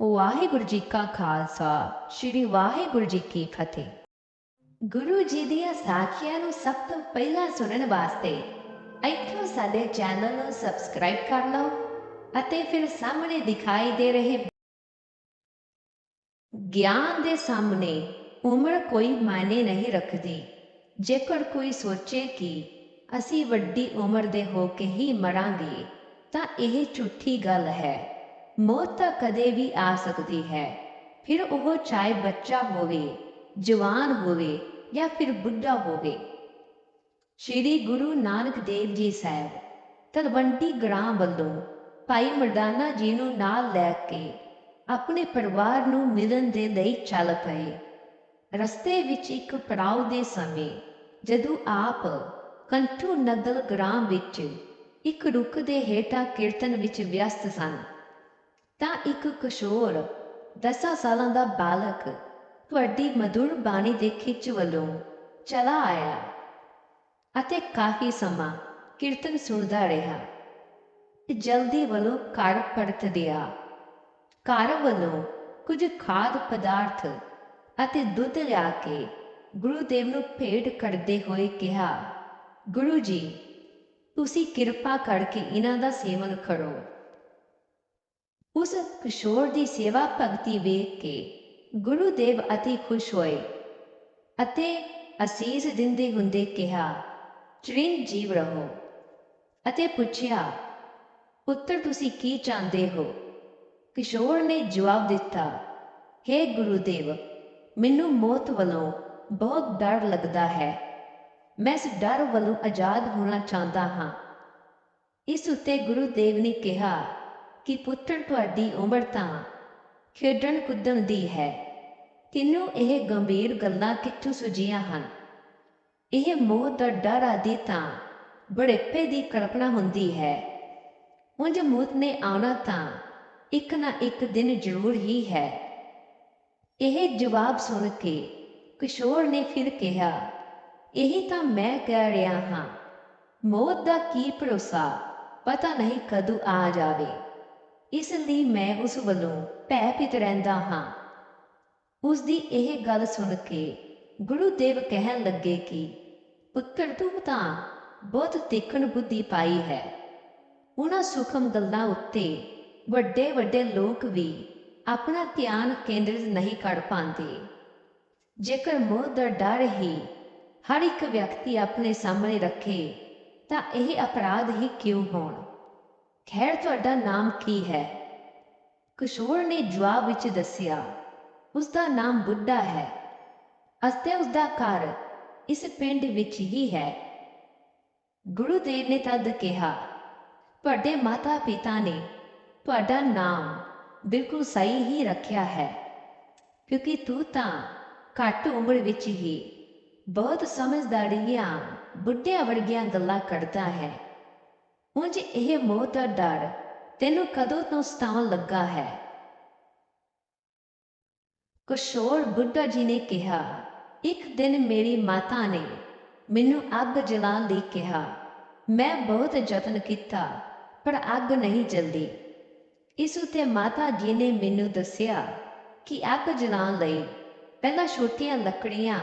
ਵਾਹਿਗੁਰੂ ਜੀ ਕਾ ਖਾਲਸਾ, ਸ੍ਰੀ ਵਾਹਿਗੁਰੂ ਜੀ ਕੀ ਫਤਿਹ। ਗੁਰੂ ਜੀ ਦੀਆਂ ਸਾਖੀਆਂ ਨੂੰ ਸਭ ਤੋਂ ਪਹਿਲਾਂ ਸੁਣਨ ਵਾਸਤੇ ਇੱਥੋਂ ਸਾਡੇ ਚੈਨਲ ਨੂੰ ਸਬਸਕ੍ਰਾਈਬ ਕਰ ਲਓ ਅਤੇ ਫਿਰ ਸਾਹਮਣੇ ਦਿਖਾਈ ਦੇ ਰਹੇ ਗਿਆਨ ਦੇ ਸਾਹਮਣੇ ਉਮਰ ਕੋਈ ਮਾਇਨੇ ਨਹੀਂ ਰੱਖਦੀ। ਜੇਕਰ ਕੋਈ ਸੋਚੇ ਕਿ ਅਸੀਂ ਵੱਡੀ ਉਮਰ ਦੇ ਹੋ ਕੇ ਹੀ ਮਰਾਂਗੇ, ਤਾਂ ਇਹ ਝੂਠੀ ਗੱਲ ਹੈ। ਮੌਤ ਤਾਂ ਕਦੇ ਵੀ ਆ ਸਕਦੀ ਹੈ। ਫਿਰ ਉਹ ਚਾਹੇ ਬੱਚਾ ਹੋਵੇ, ਜਵਾਨ ਹੋਵੇ ਜਾਂ ਫਿਰ ਬੁੱਢਾ ਹੋਵੇ। ਸ਼੍ਰੀ ਗੁਰੂ ਨਾਨਕ ਦੇਵ ਜੀ ਸਾਹਿਬ, ਤਲਵੰਡੀ ਗ੍ਰਾਮ ਵੱਲੋਂ ਭਾਈ ਮਰਦਾਨਾ ਜੀ ਨੂੰ ਨਾਲ ਲੈ ਕੇ ਆਪਣੇ ਪਰਿਵਾਰ ਨੂੰ ਮਿਲਣ ਦੇ ਲਈ ਚੱਲ ਪਏ। ਰਸਤੇ ਵਿੱਚ ਇੱਕ ਪੜਾਅ ਦੇ ਸਮੇਂ ਜਦੋਂ ਆਪ ਕੰਠੂ ਨਗਰ ਗ੍ਰਾਮ ਵਿੱਚ ਇੱਕ ਰੁੱਖ ਦੇ ਹੇਠਾਂ ਕੀਰਤਨ ਵਿੱਚ ਵਿਅਸਤ ਸਨ ਤਾਂ ਇੱਕ ਕਿਸ਼ੋਰ 10 ਸਾਲਾਂ ਦਾ ਬਾਲਕ ਤੁਹਾਡੀ ਮధుਰ ਬਾਣੀ ਦੇ ਖਿੱਚ ਵੱਲੋਂ ਚਲਾ ਆਇਆ ਅਤੇ ਕਾਫੀ ਸਮਾਂ ਕੀਰਤਨ ਸੁਣਦਾ ਰਿਹਾ ਜਲਦੀ ਵੱਲੋਂ ਘਰ ਪਰਤ ਗਿਆ ਘਰ ਵੱਲੋਂ ਕੁਝ ਖਾਦ ਪਦਾਰਥ ਅਤੇ ਦੁੱਧ ਲਿਆ ਕੇ ਗੁਰੂ ਦੇਵ ਨੂੰ ਭੇਟ ਕਰਦੇ ਹੋਏ ਕਿਹਾ, ਗੁਰੂ ਜੀ, ਤੁਸੀਂ ਕਿਰਪਾ ਕਰਕੇ ਇਹਨਾਂ ਦਾ ਸੇਵਨ ਕਰੋ। ਉਸ ਕਿਸ਼ੋਰ ਦੀ ਸੇਵਾ ਭਗਤੀ ਵੇਖ ਕੇ ਗੁਰੂ ਦੇਵ ਅਤੀ ਖੁਸ਼ ਹੋਏ ਅਤੇ ਅਸੀਸ ਦਿੰਦੇ ਹੁੰਦੇ ਕਿਹਾ, ਚਿਰਨ ਜੀਵ ਰਹੋ। ਅਤੇ ਪੁੱਛਿਆ, ਪੁੱਤਰ, ਤੁਸੀਂ ਕੀ ਚਾਹੁੰਦੇ ਹੋ? ਕਿਸ਼ੋਰ ਨੇ ਜਵਾਬ ਦਿੱਤਾ हे ਗੁਰੂ ਦੇਵ ਮੈਨੂੰ ਮੌਤ ਵੱਲੋਂ ਬਹੁਤ ਡਰ ਲੱਗਦਾ ਹੈ। ਮੈਂ ਇਸ ਡਰ ਵੱਲੋਂ ਆਜ਼ਾਦ ਹੋਣਾ ਚਾਹੁੰਦਾ ਹਾਂ। ਇਸ ਉੱਤੇ ਗੁਰੂ ਦੇਵ ਨੇ ਕਿਹਾ ਕਿ ਪੁੱਤਰ ਤੁਹਾਡੀ ਉਮਰ ਤਾਂ ਖੇਡਣ ਕੁੱਦਣ ਦੀ ਹੈ। ਤੈਨੂੰ ਇਹ ਗੰਭੀਰ ਗੱਲਾਂ ਕਿੱਥੋਂ ਸੁਝੀਆਂ ਹਨ? ਇਹ ਮੌਤ ਦਾ ਡਰ ਆਦਿ ਤਾਂ ਬੜੇਪੇ ਦੀ ਕਲਪਨਾ ਹੁੰਦੀ ਹੈ। ਉਂਝ ਮੌਤ ਨੇ ਆਉਣਾ ਤਾਂ ਇੱਕ ਨਾ ਇੱਕ ਦਿਨ ਜ਼ਰੂਰ ਹੀ ਹੈ। ਇਹ ਜਵਾਬ ਸੁਣ ਕੇ ਕਿਸ਼ੋਰ ਨੇ ਫਿਰ ਕਿਹਾ, ਇਹੀ ਤਾਂ ਮੈਂ ਕਹਿ ਰਿਹਾ ਹਾਂ, ਮੌਤ ਦਾ ਕੀ ਭਰੋਸਾ ਪਤਾ ਨਹੀਂ ਕਦੋਂ ਆ ਜਾਵੇ। ਇਸ ਲਈ ਮੈਂ ਉਸ ਵੱਲੋਂ ਭੈ ਭੈਭੀਤ ਰਹਿੰਦਾ ਹਾਂ। ਉਸ ਦੀ ਇਹ ਗੱਲ ਸੁਣ ਕੇ ਗੁਰੂ ਦੇਵ ਕਹਿਣ ਲੱਗੇ ਕਿ, ਪੁੱਤਰ, ਤੂੰ ਤਾਂ ਬਹੁਤ ਤੀਖਣ ਬੁੱਧੀ ਪਾਈ ਹੈ। ਉਹਨਾਂ ਸੁਖਮ ਗੱਲਾਂ ਉੱਤੇ ਵੱਡੇ ਵੱਡੇ ਲੋਕ ਵੀ ਆਪਣਾ ਧਿਆਨ ਕੇਂਦਰਿਤ ਨਹੀਂ ਕਰ ਪਾਉਂਦੇ। ਜੇਕਰ ਮੋਹ ਦਾ ਡਰ ਹੀ ਹਰ ਇੱਕ ਵਿਅਕਤੀ ਆਪਣੇ ਸਾਹਮਣੇ ਰੱਖੇ, ਤਾਂ ਇਹ ਅਪਰਾਧ ਹੀ ਕਿਉਂ ਹੋਣ? ਖੈਰ, ਤੁਹਾਡਾ ਨਾਮ ਕੀ ਹੈ? ਕਿਸ਼ੋਰ ਨੇ ਜਵਾਬ ਵਿੱਚ ਦੱਸਿਆ ਉਸ ਦਾ ਨਾਮ ਬੁੱਢਾ ਹੈ। ਅਤੇ ਉਸ ਦਾ ਘਰ ਇਸ ਪਿੰਡ ਵਿੱਚ ਹੀ ਹੈ। ਗੁਰੂ ਦੇਵ ਨੇ ਤਦ ਕਿਹਾ, ਤੁਹਾਡੇ ਮਾਤਾ ਪਿਤਾ ਨੇ ਤੁਹਾਡਾ ਨਾਮ ਬਿਲਕੁਲ ਸਹੀ ਹੀ ਰੱਖਿਆ ਹੈ, ਕਿਉਂਕਿ ਤੂੰ ਤਾਂ ਘੱਟ ਉਮਰ ਵਿੱਚ ਹੀ ਬਹੁਤ ਸਮਝਦਾਰੀਆਂ, ਬੁੱਢਿਆਂ ਵਰਗੀਆਂ ਗੱਲਾਂ ਕਰਦਾ ਹੈ। ਉਂਝ ਇਹ ਮੌਤ ਦਾ ਡਰ ਤੈਨੂੰ ਕਦੋਂ ਤੋਂ ਸਤਾਉਣ ਲੱਗਾ ਹੈ? ਕਿਸ਼ੋਰ ਬੁੱਢਾ ਜੀ ਨੇ ਕਿਹਾ, ਇੱਕ ਦਿਨ ਮੇਰੀ ਮਾਤਾ ਨੇ ਮੈਨੂੰ ਅੱਗ ਜਲਾਉਣ ਲਈ ਕਿਹਾ। ਮੈਂ ਬਹੁਤ ਯਤਨ ਕੀਤਾ, ਪਰ ਅੱਗ ਨਹੀਂ ਜਲਦੀ। ਇਸ ਉਤੇ ਮਾਤਾ ਜੀ ਨੇ ਮੈਨੂੰ ਦੱਸਿਆ ਕਿ ਅੱਗ ਜਲਾਉਣ ਲਈ ਪਹਿਲਾਂ ਛੋਟੀਆਂ ਲੱਕੜੀਆਂ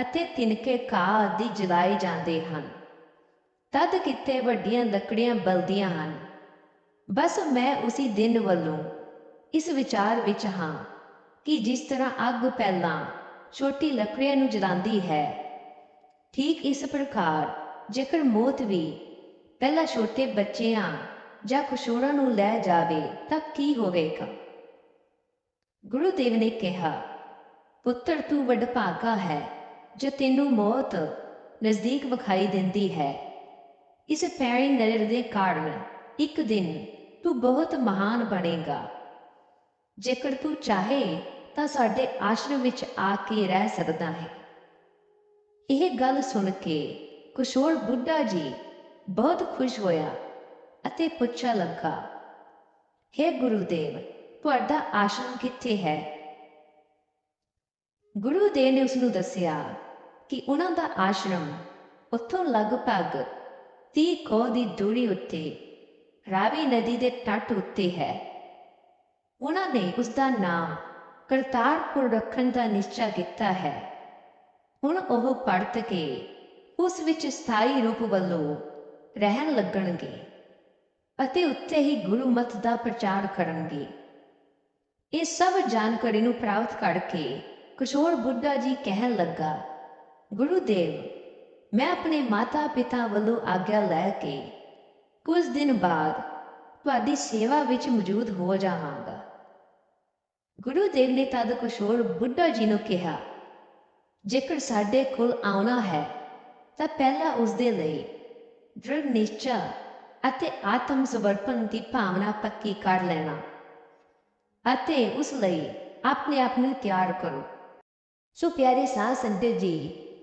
ਅਤੇ ਤਿਨਕੇ ਘਾਹ ਆਦਿ ਜਲਾਏ ਜਾਂਦੇ ਹਨ। ਤਦ ਕਿਤੇ ਵੱਡੀਆਂ ਲੱਕੜੀਆਂ ਬਲਦੀਆਂ ਹਨ। ਬਸ ਮੈਂ ਉਸੇ ਦਿਨ ਵੱਲੋਂ ਇਸ ਵਿਚਾਰ ਵਿੱਚ ਹਾਂ ਕਿ ਜਿਸ ਤਰ੍ਹਾਂ ਅੱਗ ਪਹਿਲਾਂ ਛੋਟੀ ਲੱਕੜੀਆਂ ਨੂੰ ਜਲਾਉਂਦੀ ਹੈ, ਠੀਕ ਇਸ ਪ੍ਰਕਾਰ ਜੇਕਰ ਮੌਤ ਵੀ ਪਹਿਲਾਂ ਛੋਟੇ ਬੱਚਿਆਂ ਜਾਂ ਕਿਸ਼ੋਰਾਂ ਨੂੰ ਲੈ ਜਾਵੇ ਤਾਂ ਕੀ ਹੋਵੇਗਾ? ਗੁਰੂ ਦੇਵ ਨੇ ਕਿਹਾ, ਪੁੱਤਰ, ਤੂੰ ਵਡਭਾਗਾ ਹੈ ਜੋ ਤੈਨੂੰ ਮੌਤ ਨਜ਼ਦੀਕ ਵਿਖਾਈ ਦਿੰਦੀ ਹੈ। ਇਸ ਪੈਰੀ ਨਜ਼ਰ ਦੇ ਕਾਰਨ ਇੱਕ ਦਿਨ ਤੂੰ ਬਹੁਤ ਮਹਾਨ ਬਣੇਗਾ। ਜੇਕਰ ਤੂੰ ਚਾਹੇ ਤਾਂ ਸਾਡੇ ਆਸ਼ਰਮ ਵਿੱਚ ਆ ਕੇ ਰਹਿ ਸਕਦਾ ਹੈ। ਇਹ ਗੱਲ ਸੁਣ ਕੇ ਕੁਸ਼ੋਰ ਬੁੱਢਾ ਜੀ ਬਹੁਤ ਖੁਸ਼ ਹੋਇਆ ਅਤੇ ਪੁੱਛਣ ਲੱਗਾ हे ਗੁਰੂਦੇਵ, ਤੁਹਾਡਾ ਆਸ਼ਰਮ ਕਿੱਥੇ ਹੈ? ਗੁਰੂ ਦੇਵ ਨੇ ਉਸ ਨੂੰ ਦੱਸਿਆ ਕਿ ਉਹਨਾਂ ਦਾ ਆਸ਼ਰਮ ਉੱਥੋਂ ਲਗਭਗ 30 ਕੋਹ ਦੀ ਦੂਰੀ ਉੱਤੇ, ਰਾਵੀ ਨਦੀ ਦੇ ਟੱਟ ਉੱਤੇ ਹੈ। ਉਹਨਾਂ ਨੇ ਉਸ ਦਾ ਨਾਮ ਕਰਤਾਰਪੁਰ ਰੱਖਣ ਦਾ ਨਿਸ਼ਚਾ ਕੀਤਾ ਹੈ। ਹੁਣ ਉਹ ਪੜਤ ਕੇ ਉਸ ਵਿੱਚ ਸਥਾਈ ਰੂਪ ਵੱਲੋਂ ਰਹਿਣ ਲੱਗਣਗੇ ਅਤੇ ਉੱਥੇ ਹੀ ਗੁਰੂ ਮਤ ਦਾ ਪ੍ਰਚਾਰ ਕਰਨਗੇ। ਇਹ ਸਭ ਜਾਣਕਾਰੀ ਨੂੰ ਪ੍ਰਾਪਤ ਕਰਕੇ ਕਿਸ਼ੋਰ ਬੁੱਢਾ ਜੀ ਕਹਿਣ ਲੱਗਾ, ਗੁਰੂਦੇਵ ਮੈਂ ਆਪਣੇ ਮਾਤਾ ਪਿਤਾ ਵੱਲੋਂ ਆਗਿਆ ਲੈ ਕੇ ਕੁਝ ਦਿਨ ਬਾਅਦ ਤੁਹਾਡੀ ਸੇਵਾ ਵਿੱਚ ਮੌਜੂਦ ਹੋ ਜਾਵਾਂਗਾ। ਗੁਰੂ ਦੇਵ ਨੇ ਤਦ ਕਿਸ਼ੋਰ ਬੁੱਢਾ ਜੀ ਨੂੰ ਕਿਹਾ, ਜੇਕਰ ਸਾਡੇ ਕੋਲ ਆਉਣਾ ਹੈ, ਤਾਂ ਪਹਿਲਾਂ ਉਸ ਦੇ ਲਈ ਦ੍ਰਿੜ ਨਿਸ਼ਚਾ ਅਤੇ ਆਤਮ ਸਮਰਪਣ ਦੀ ਭਾਵਨਾ ਪੱਕੀ ਕਰ ਲੈਣਾ ਅਤੇ ਉਸ ਲਈ ਆਪਣੇ ਆਪ ਨੂੰ ਤਿਆਰ ਕਰੋ। ਸੋ ਪਿਆਰੇ ਸਾਧ ਸੰਗਤ ਜੀ